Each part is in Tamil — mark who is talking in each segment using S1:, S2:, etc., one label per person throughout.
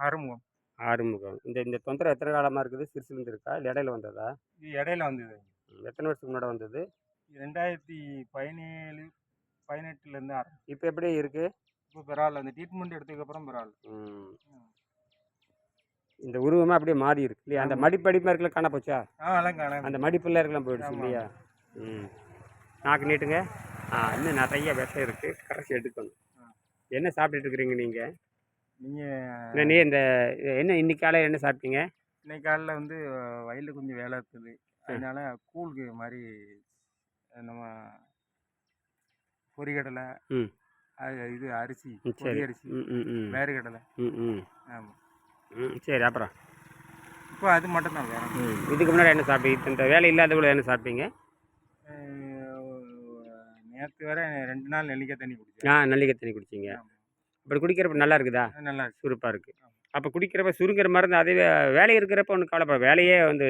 S1: ஆறுமுகம்.
S2: ஆறுமுகம். இந்த இந்த தொந்தரவு எத்தனை காலமாக இருக்குது? சிறுசுலேருந்து இருக்கா இல்லை இடையில வந்ததா?
S1: இது இடையில வந்தது.
S2: எத்தனை வருஷத்துக்கு முன்னாடி வந்தது?
S1: ரெண்டாயிரத்தி பதினேழு பதினெட்டுலேருந்து ஆரம்பிச்சு.
S2: இப்போ எப்படி இருக்குது
S1: இப்போ பரவாயில்ல அந்த ட்ரீட்மெண்ட் எடுத்ததுக்கப்புறம் பரவாயில்ல
S2: இந்த உருவமாக அப்படியே மாறி இருக்கு இல்லையா? அந்த. மடிப்படிப்பாக இருக்கல காண போச்சா?
S1: ஆ அதெல்லாம் காணாம
S2: அந்த மடிப்புலாம் இருக்கலாம் போயிடுச்சு
S1: ஆமா.
S2: இல்லையா? ம். நாக்கு நீட்டுங்க. ஆ இன்னும் நிறைய விஷம் இருக்குது கரைச்சி எடுக்கணும்.
S1: ஆ.
S2: என்ன சாப்பிட்டுட்டு இருக்கிறீங்க நீங்கள்
S1: நீங்கள்
S2: நீ இந்த என்ன இன்னைக்கு காலையில் என்ன சாப்பிட்டீங்க?
S1: இன்னைக்கு காலைல வந்து வயலில் கொஞ்சம் வேலை இருக்குது. அதனால கூழுக்கு மாதிரி நம்ம பொரிகடலை
S2: ம்.
S1: அது இது அரிசி
S2: சரி.
S1: அரிசி
S2: ம் ம்
S1: ஆமாம்
S2: ம் சரி அப்புறம்?
S1: இப்போ அது மட்டும் தான் வேற
S2: இதுக்கு முன்னாடி என்ன சாப்பிட்டீங்க? இந்த வேலை இல்லாத கூட என்ன சாப்பிட்டீங்க?
S1: நேற்று வரை ரெண்டு நாள் நெல்லிக்காய் தண்ணி
S2: ஆ
S1: குடிச்சேன்
S2: நல்லிக்காய் தண்ணி குடிச்சிங்க. அப்படி குடிக்கிறப்ப நல்லா இருக்குதா?
S1: நல்லா இருக்கு.
S2: சுறுப்பாக இருக்குது அப்போ குடிக்கிறப்ப சுருங்கிற மாதிரி இருந்தால் அதே வேலை இருக்கிறப்ப ஒன்றும் கவலைப்பட வேலையே வந்து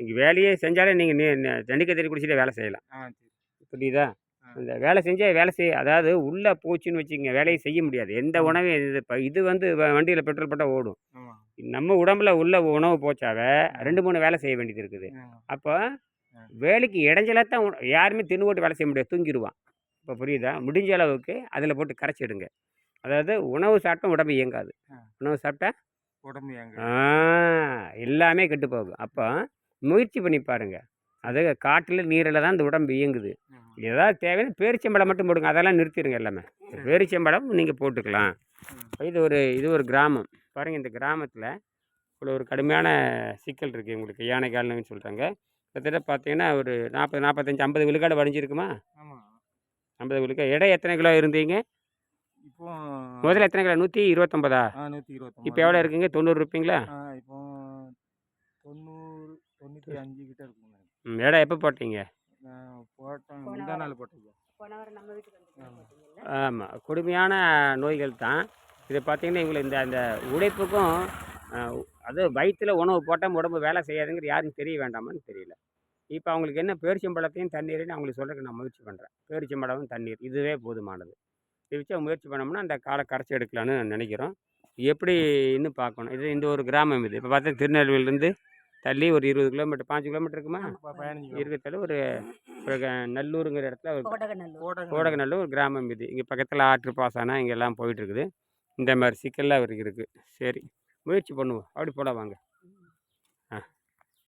S2: நீங்கள் வேலையே செஞ்சாலே நீங்கள் நீ தண்ணிக்காய் தண்ணி குடிச்சிட்டு வேலை செய்யலாம். புரியுதா. இந்த வேலை செஞ்சே வேலை செய்ய அதாவது உள்ளே போச்சுன்னு வச்சுக்கோங்க வேலையை செய்ய முடியாது. எந்த
S1: ம்.
S2: உணவையும் இது இப்போ இது வந்து வண்டியில் பெட்ரோல் போட்டால் ஓடும். நம்ம உடம்புல உள்ள உணவு போச்சாவே ரெண்டு மூணு வேலை செய்ய வேண்டியது இருக்குது. அப்போ. வேலைக்கு இடைஞ்சலாக தான் யாருமே தின்னு போட்டு வேலை செய்ய முடியாது தூங்கிடுவான் இப்போ புரியுதா? முடிஞ்ச அளவுக்கு அதில் போட்டு கரைச்சிடுங்க அதாவது உணவு சாப்பிட்டா உடம்பு இயங்காது. உணவு சாப்பிட்டா
S1: உடம்பு
S2: ஆ, எல்லாமே கெட்டு போகும். அப்போ முயற்சி பண்ணி பாருங்க. அது காட்டில் நீரில் தான் இந்த உடம்பு இயங்குது. ஏதாவது தேவைன்னா பேரிச்சம்பழம் மட்டும் போடுங்க. அதெல்லாம் நிறுத்திடுங்க எல்லாமே. பேரிச்சம்பழம் நீங்கள் போட்டுக்கலாம். இது ஒரு இது ஒரு கிராமம். பாருங்கள் இந்த கிராமத்தில் இவ்வளோ ஒரு கடுமையான சிக்கல் இருக்குது உங்களுக்கு யானைக்கால்னு சொல்கிறாங்க கிட்டத்தட்ட பார்த்தீங்கன்னா ஒரு நாற்பது நாற்பத்தஞ்சு ஐம்பது விழுக்காடு வடிஞ்சிருக்குமா? ஐம்பது விழுக்காடு எடை எத்தனை கிலோ இருந்தீங்க? முதல்ல எத்தனை கிலோ? நூற்றி இருபத்தொம்பதா
S1: நூற்றி இருபத்தொம்பது
S2: இப்போ எவ்வளோ இருக்குங்க? தொண்ணூறு இருப்பீங்களா?
S1: ஆ இப்போ தொண்ணூறு தொண்ணூற்றி அஞ்சு கிட்ட இருக்குங்க.
S2: ம், எடை எப்போ போட்டீங்க?
S1: நான் போட்டேன் முந்தா நாள் போட்டேன்
S3: போன வாரம் நம்ம வீட்டுக்கு வந்து
S1: ஆமா.
S3: பார்த்தீங்கல்ல
S2: ஆமாம் கொடுமையான நோய்கள் தான். இது பார்த்தீங்கன்னா எங்களுக்கு இந்த அந்த உழைப்புக்கும் அது வயிற்றில் உணவு போட்டால் உடம்பு வேலை செய்யாதுங்கிற யாருக்கும் தெரிய வேண்டாமான்னு தெரியல. இப்போ அவங்களுக்கு என்ன பேரிச்சம்பழத்தையும் தண்ணீரையும் அவங்களுக்கு சொல்கிறதுக்கு நான் முயற்சி பண்ணுறேன் பேரிச்சம்பழமும் தண்ணீர் இதுவே போதுமானது. இது வச்சு அவங்க முயற்சி பண்ணோம்னா அந்த காலை கரைச்சி எடுக்கலான்னு நினைக்கிறோம். எப்படின்னு பார்க்கணும். இது இந்த ஒரு கிராமம் இது. இப்போ பார்த்தா திருநெல்வேலியிலேருந்து தள்ளி ஒரு இருபது கிலோமீட்டர் பாஞ்சு கிலோமீட்டர் இருக்குமா? இருக்கிறதால ஒரு நல்லூருங்கிற இடத்துல ஒரு
S3: கோடகநல்லூர்.
S1: கோடை
S2: கோடகநல்லூர் ஒரு கிராமம் இது. இங்கே பக்கத்தில் ஆற்று பாசனம் இங்கெல்லாம் போயிட்டு இருக்குது. இந்த மாதிரி சிக்கல்லாம் அவருக்கு இருக்குது சரி முயற்சி பண்ணுவோம். அப்படி போல வாங்க.